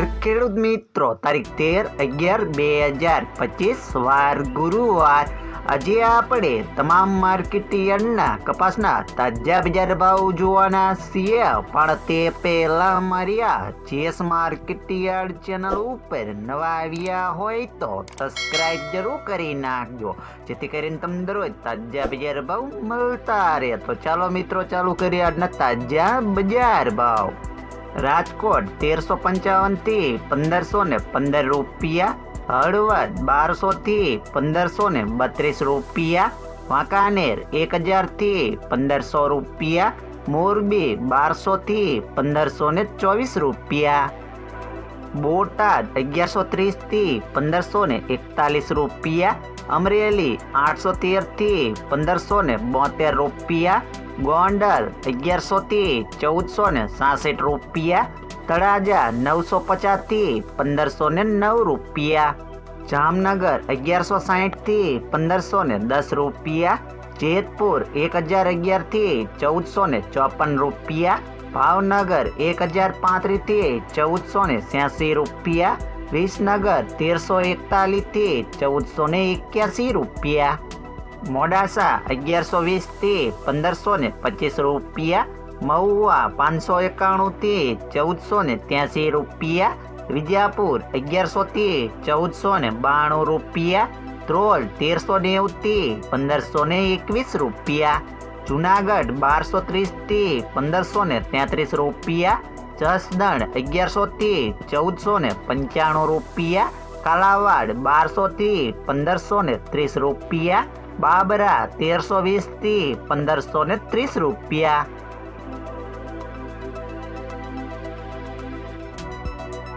નમસ્કાર ખેડૂત મિત્રો તારીખ તેર અગિયાર બે હજાર પચીસ વાર ગુરુવાર આજે આપણે તમામ માર્કેટ યાર્ડના કપાસના તાજા બજાર ભાવ જોવાના છીએ પણ તે પહેલા મારી આ ચેસ માર્કેટ યાર્ડ ચેનલ ઉપર નવા આવ્યા હોય તો સબસ્ક્રાઇબ જરૂર કરી નાખજો જેથી કરીને તમને દરરોજ તાજા બજાર ભાવ મળતા રહે તો ચાલો મિત્રો ચાલુ કરીએ આજના તાજા બજાર ભાવ રાજકોટ તેરસો પંચાવન થી પંદરસો ને પંદર રૂપિયા હળવદ બારસો થી પંદરસો ને બત્રીસ રૂપિયા વાંકાનેર એક હજાર થી પંદરસો રૂપિયા મોરબી બારસો થી પંદરસો ને ચોવીસ રૂપિયા બોટાદ અગિયારસો ત્રીસ થી પંદરસો ને એકતાલીસ રૂપિયા અમરેલી આઠસો તેર થી પંદરસો ને બોતેર રૂપિયા ગોંડલ અગિયારસો થી ચૌદસો ને સાસઠ રૂપિયા તળાજા નવસો પચાસ થી પંદરસો ને નવ રૂપિયા જામનગર અગિયારસો સાહીઠ થી પંદરસો ને દસ રૂપિયા જેતપુર એક હજાર અગિયાર થી ચૌદસો ને ચોપન રૂપિયા ભાવનગર એક હજાર પાંત્રીસ થી ચૌદસો ને છ્યાસી રૂપિયા વિસનગર તેરસો એકતાલીસ થી ચૌદસો ને એક્યાસી રૂપિયા મોડાસા અગિયારસો વીસથી પંદરસો ને પચીસ રૂપિયા, મહુવા પાંચસો એકાણું થી ચૌદસો ને ત્યાસી રૂપિયા, વિજાપુર અગિયારસો થી ચૌદસો ને બાણું રૂપિયા, ધ્રોલ તેરસો નેવું થી પંદરસો ને એકવીસ રૂપિયા, જુનાગઢ બારસો ત્રીસથી પંદરસો ને તેત્રીસ રૂપિયા, જસદણ અગિયારસો થી ચૌદસો ને પંચાણું રૂપિયા, કાલાવાડ બારસો થી પંદરસો ને ત્રીસ રૂપિયા બાબરા તેરસો વીસથી પંદરસો ને ત્રીસ રૂપિયા.